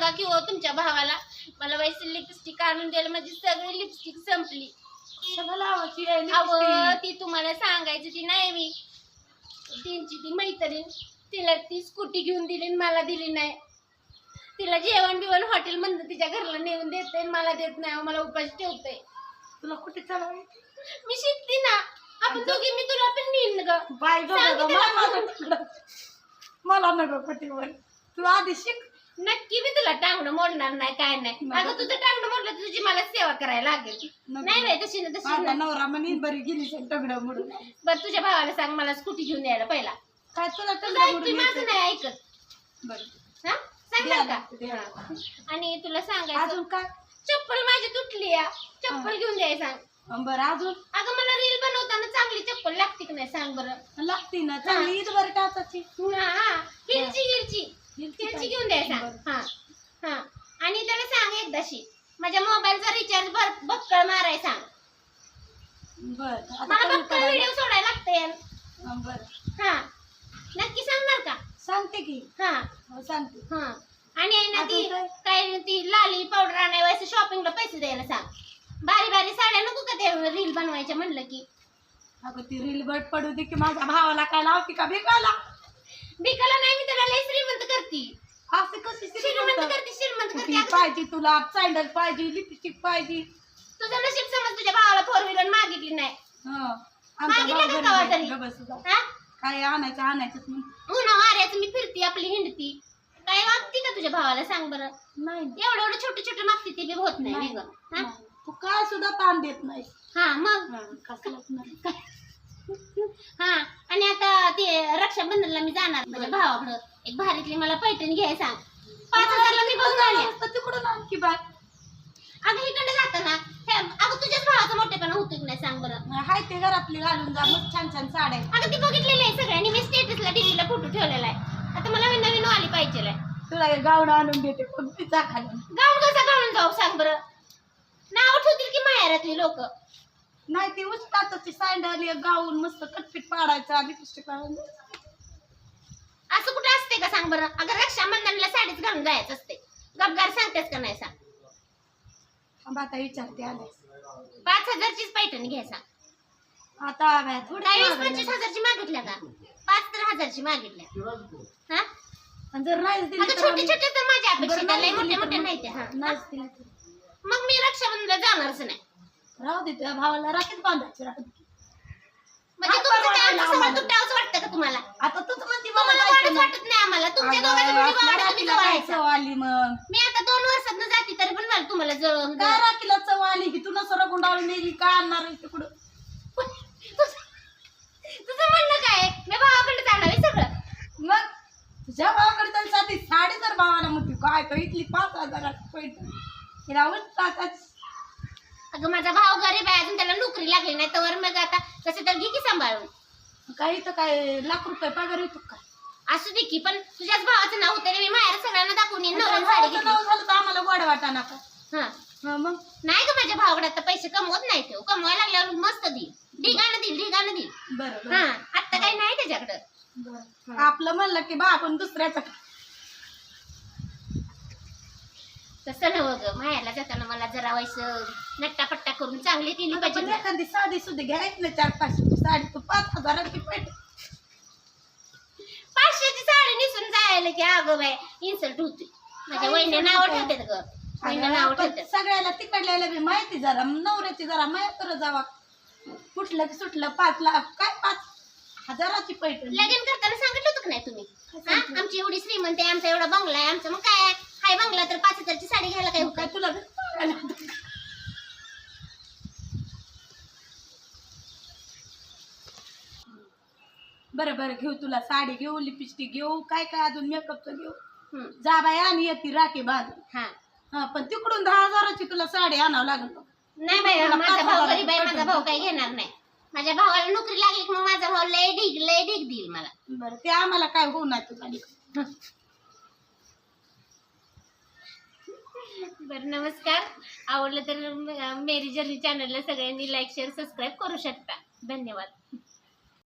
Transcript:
सांगा की हो तुमच्या भावाला. मला वैसे लिपस्टिक आणून द्यायला माझी सगळी लिपस्टिक संपली. ती तुम्हाला सांगायची ती नाही मी. त्यांची ती मैत्रीण तिला ती स्कूटी घेऊन दिली आणि मला दिली नाही. तिला जेवण बिवण हॉटेल मधनं तिच्या घरला नेऊन देते मला देत नाही. मला उपाशी ठेवते. तुला कुठे चालवायची? मी शिकते ना. आपण दोघी मी तुला पण नेईन ग. बाय मला नको पटीवर तू आधी शिक. नक्की मी तुला टांगणं मोडणार नाही काय नाही. अगं तुझं टांगणं मोडलं तर तुझी मला सेवा करायला लागेल. नको. नाही नाही तशी ना तशी माझा ना नवरा म्हणे बरी गेली दगड म्हणून बरं तुझ्या भावाला सांग मला स्कूटी घेऊन द्यायला पहिला. काय तुला तुझं म्हणून माझं नाही ऐकत. बरं. हा? सांगणार का. हा. आणि तुला सांगायचं अजून काय? चप्पल माझी तुटली या चप्पल घेऊन द्याय सांग. अं, बरं अजून? अगं मला रील बनवताना चांगली चप्पल लागते की नाही सांग बरं. लागती ना. चांगली ईद बरं टाचाची हा हा. हिलची. पाहिजे. घेऊन द्याय सांग. हा हा. आणि त्याला सांग एकदाशी. माझ्या मोबाईलचा रिचार्ज बक्कळ माराय सांग. मला करायला. व्हिडिओ सोडायला लागते हा नक्की सांगणार का? सांगते की. हा. हो, सांगते. हा. आणि आहे ना ती काय? ती लाली पावडर आणायला शॉपिंगला पैसे द्यायला सांग. बारी बारी साड्या नको का ते रील बनवायच्या म्हणलं की? अगं ती रील बट पडू दे की माझ्या भावाला काय लावती का बेकाला बिकाला नाही मी त्याला लय श्रीमंत करती असं कशी श्रीमंत श्रीमंत? करते श्रीमंत करते ती अगं, पाहिजे तुला सँडल पाहिजे लिपस्टिक पाहिजे तुझं नशीब समज तुझ्या भावाला फोर व्हीलर मागितली नाही हं. आमचा मागितलं भाऊ का गरीब कवा आहे. तरी? गं बस जा. हा काय आणायचं आणायचंच म्हणून उन्हा वाऱ्याचं मी फिरती आपली हिंडती काय वागती का तुझ्या भावाला सांग बरं नाही एवढं एवढं छोटे छोटे मागते ते बी होत नाही नाही गं. हा? नाही. तू काय सुद्धा ताण देत नाही हा मग कसलंच नाही हा आणि आता ते रक्षाबंधनला मी जाणार माझ्या भावाकडं. एक भारीतली मला पैठणी घ्याय सांग पाच हजारला मी बघून नुसतं तिकडून आणखी बाय अगं इकडे जाताना. हे अगं तुझ्याच भावाचा मोठेपणा होतो की नाही सांग बरं. हाय ते घरातली घालून जा. मस्त छान छान साड्या अगं ती बघितलेली आहे सगळ्यांनी मी स्टेटसला टीव्हीला फोटो ठेवलेला आहे. आता मला नवीन वाली पाहिजे तुला हे गाऊन आणून देते. पण पिझ्झा खाली. गाऊन कसा गाऊन जाऊ सांग बरं. नाव ठेवतील की माहेरातली लोक? नाही ती उचकाची सँडल एक गाऊन मस्त कटपीट पाडायचा लिपस्टिक पाडायचं असं कुठं असते का सांग बरं? अगं रक्षाबंधनला साडीच घालून जायचं असते गपगार सांगतेस का नाही सांग? थांब आता विचारते आले पाच हजारचीच पैठणी घ्याय सांग. आता बाय थोडं काय वीस पंचवीस हजारची मागितल्या का? पाच तर हजारची मागितल्या. हा? आणि जर नाही दिली आता तर छोटे आम्ही- छोटे तर माझ्या बरं, अपेक्षित नाही दिली मोठे तर मोठे मग- नाही ते हा. नाहीच दिली तर. मग मी रक्षाबंधनला जाणारच नाही. राहू दे तुझ्या भावाला राखीत बांधायची राहू दे. म्हणजे हात तुमचं काय परवडायला आमचं सगळं आम्हाला. तुटावंच वाटतं का तुम्हाला आता तूच म्हणते मला तुम्हाला जायचं वाटत नाही. वाटत नाही आम्हाला तुमच्या अगं, दोघांचं तुम्ही आपल्या वाढत तुम्ही राखीला काय जवळायचं. चव आली मग मी आता दोन वर्षात जाते तरी पण मला तुम्हाला जवळ काय राखीला चव आली की तू गुंडाळून नेली काय आणणार आहे तिकडं तुझं तुझं म्हणणं काय आहे? मी भावाकडे जाणार आहे सगळं मग तुझ्या भावाकडे तर साधी साडी तर भावाला म्हणते काय तर इथली पाच हजाराची पैठणी हिला उलटाच अगं माझा भाव गरीब आहे अजून त्याला नोकरी लागली नाही तर मग आता कसं तर घे की सांभाळून. काही तर काय लाख रुपये पगार येतो काय असू दे की पण तुझ्याच भावाचं नाव होतं रे, मी माहेर सगळ्यांना दाखवून येईन नवऱ्यानं साडी भावाचं घेतली नाव झालं तर आम्हाला गोड वाटा नका. हा. हं, मग? नाही का माझ्या भावाकडे आता पैसे कमवत नाही तो. कमवायला लागल्यावर मस्त देईल. ढिगाणं देईल ढिगाणं देईल. बरं हा बरं आता काही नाही त्याच्याकडं. बरं. आपलं म्हणलं की बा आपण दुसऱ्याचं. तसं नव्ह ग माहेरला जाताना मला जरा वयस नट्टापट्टा करून चांगली पण पाहिजे एखादी साडी सुद्धा घ्यायची ना चार पाचशे साडी तू पाच हजाराची पैठणी पाचशेची साडी निसून जायला की अगं बाय इन्सल्ट होती माझ्या वहिनी नाव ठेवतात ग. वहिनी नाव आपण ठेवतात. सगळ्याला तिकडल्याला बी माहिती जरा नवऱ्याची जरा माहिती कर जावा. कुठलं की सुटलं पाच लाख काय पाच हजाराची पैठणी? लगीन करताना सांगितलं होतं का नाही तुम्ही? हा? आमची एवढी श्रीमंत आहे आमचा एवढा बंगला आहे आमचं मग काय? हाय बंगला तर पाच हजारची साडी घ्यायला काय काय होतं तुला बी सांगायला बरं बरं घेऊ तुला साडी घेऊ लिपस्टिक घेऊ काय काय अजून मेकअपचं घेऊ. जा बाई आणि येते राखी बांधून. हा. हा पण तिकडून दहा हजाराची तुला साडी आणावं लागेल नाही बाई माझा भाऊ हजाराची गरीब आहे माझा. भाऊ काही घेणार नाही. माझ्या भावाला नोकरी लागली की मग माझा भाऊ लय ढीग लय ढीग देईल मला. बरं ते आम्हाला काय होऊ नाही तुझा बरं नमस्कार. आवडलं तर मेरी जर्नी चॅनलला सगळ्यांनी लाईक शेअर सबस्क्राईब करू शकता. धन्यवाद.